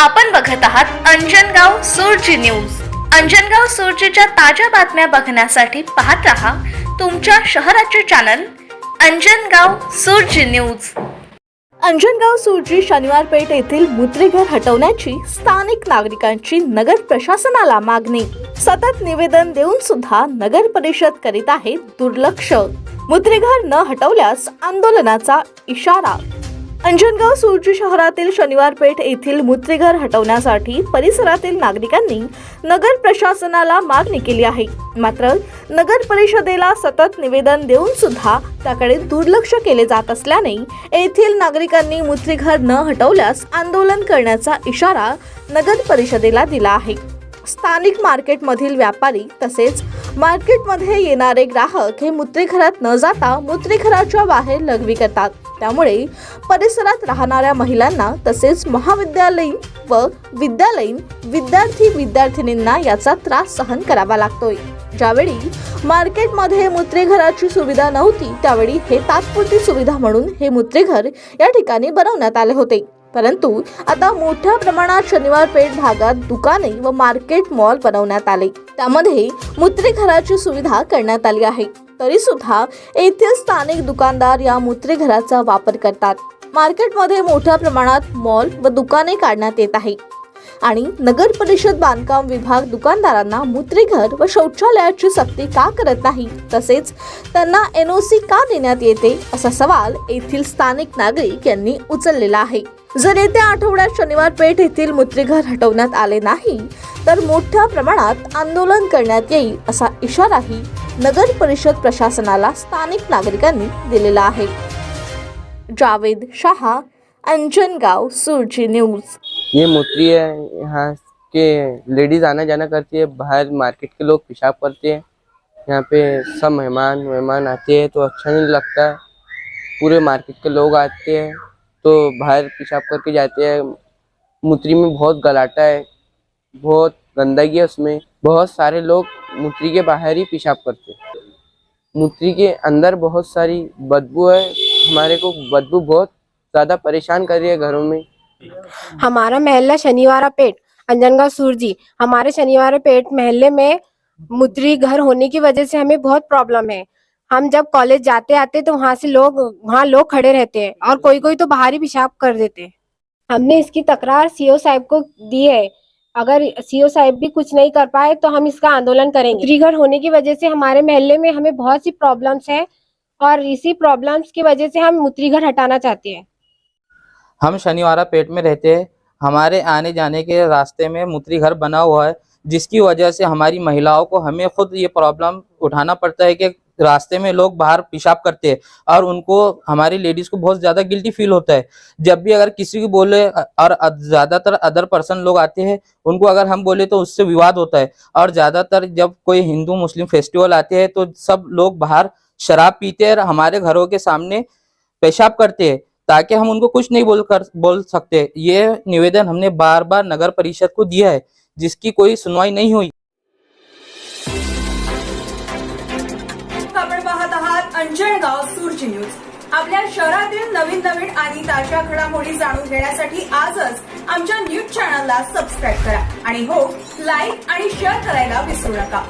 आपण बघत आहात अंजनगाव सुरजी न्यूज. अंजनगाव सुरजीच्या ताज्या बातम्या बघण्यासाठी पाहत रहा तुमच्या शहराचे चॅनल अंजनगाव सुरजी न्यूज. अंजनगाव सुरजी शनिवार पेठ येथील मूत्रीघर हटवण्याची स्थानिक नागरिकांची नगर प्रशासनाला मागणी. सतत निवेदन देऊन सुद्धा नगर परिषद करीत आहे दुर्लक्ष. मुद्रेघर न हटवल्यास आंदोलनाचा इशारा अंजनगाव सुरजी शहरातील शनिवार पेठ येथील मूत्रीघर हटवण्यासाठी परिसरातील नागरिकांनी नगर प्रशासनाला मागणी केली आहे. मात्र नगर परिषदेला सतत निवेदन देऊन सुद्धा त्याकडे दुर्लक्ष केले जात असल्याने येथील नागरिकांनी मूत्रीघर न हटवल्यास आंदोलन करण्याचा इशारा नगर परिषदेला दिला आहे. स्थानिक मार्केटमधील व्यापारी तसेच मार्केटमध्ये येणारे ग्राहक हे मूत्रेघरात न जाता मूत्रेघराच्या बाहेर लघवी करतात त्यामुळे परिसरात राहणाऱ्या महिलांना तसेच महाविद्यालयीन व विद्यालयीन विद्यार्थी विद्यार्थिनींना याचा त्रास सहन करावा लागतोय. ज्यावेळी मार्केटमध्ये मूत्रेघराची सुविधा नव्हती त्यावेळी हे तात्पुरती सुविधा म्हणून हे मूत्रेघर या ठिकाणी बनवण्यात आले होते. परंतु आता मोठ्या प्रमाणात शनिवार पेठ भागात दुकाने व मार्केट मॉल बनवण्यात आले. त्यामध्ये मूत्रेघराची सुविधा करण्यात आली आहे. तरी सुद्धा येथील स्थानिक दुकानदार या मूत्रेघराचा वापर करतात. मार्केटमध्ये मोठ्या प्रमाणात मॉल व दुकाने काढण्यात येत आहे. आणि नगर परिषद बांधकाम विभाग दुकानदारांना मूत्रेघर व शौचालयाची सक्ती का करत नाही? तसेच त्यांना एनओसी का देण्यात येते? असा सवाल येथील स्थानिक नागरिक यांनी उचललेला आहे. जर येत्या आठवड्यात शनिवार पेठ येथील मूत्रेघर हटवण्यात आले नाही तर मोठ्या प्रमाणात आंदोलन करण्यात येईल असा इशाराही नगर परिषद प्रशासनाला स्थानिक नागरिकांनी दिलेला आहे. जावेद शहा अंजनगाव सुरजी न्यूज. ये मूत्री है, यहाँ के लेडीज़ आना जाना करती है, बाहर मार्केट के लोग पेशाब करते हैं। यहाँ पे सब मेहमान मेहमान आते हैं तो अच्छा नहीं लगता। है पूरे मार्केट के लोग आते हैं तो बाहर पेशाब करके जाते हैं। मूत्री में बहुत गलाटा है, बहुत गंदगी है उसमें। बहुत सारे लोग मूत्री के बाहर ही पेशाब करते हैं। मूत्री के अंदर बहुत सारी बदबू है। हमारे को बदबू बहुत ज़्यादा परेशान कर रही है घरों में। हमारा महल्ला शनिवारा पेट अंजनगांव सूरजी। हमारे शनिवारा पेट महल्ले में मुद्री घर होने की वजह से हमें बहुत प्रॉब्लम है। हम जब कॉलेज जाते आते तो वहाँ से लोग वहाँ लोग खड़े रहते हैं और कोई कोई तो बाहर ही पेशाब कर देते हैं। हमने इसकी तकरार सीओ साहब को दी है। अगर सीओ साहब भी कुछ नहीं कर पाए तो हम इसका आंदोलन करेंगे। घर होने की वजह से हमारे महल्ले में हमें बहुत सी प्रॉब्लम्स है और इसी प्रॉब्लम्स की वजह से हम मुद्री घर हटाना चाहते हैं। हम शनिवारा पेट में रहते हैं। हमारे आने जाने के रास्ते में मूत्री घर बना हुआ है, जिसकी वजह से हमारी महिलाओं को हमें खुद ये प्रॉब्लम उठाना पड़ता है कि रास्ते में लोग बाहर पेशाब करते हैं और उनको, हमारी लेडीज़ को बहुत ज़्यादा गिल्टी फील होता है। जब भी अगर किसी को बोले, और ज़्यादातर अदर पर्सन लोग आते हैं, उनको अगर हम बोले तो उससे विवाद होता है। और ज़्यादातर जब कोई हिंदू, मुस्लिम फेस्टिवल आते हैं तो सब लोग बाहर शराब पीते हैं और हमारे घरों के सामने पेशाब करते हैं। ताकि हम उनको कुछ नहीं बोल कर बोल सकते। ये निवेदन हमने बार बार नगर परिषद को दिया है जिसकी कोई सुनवाई नहीं हुई। आपण पाहत आहात अंजनगाव न्यूज. आपल्या शहरातील नवीन नवीन आणि ताज्या घडामोडी जाणून घेण्यासाठी आजच आमच्या न्यूज चॅनलला सबस्क्राईब करा. आणि हो लाईक आणि शेअर करायला विसरू नका.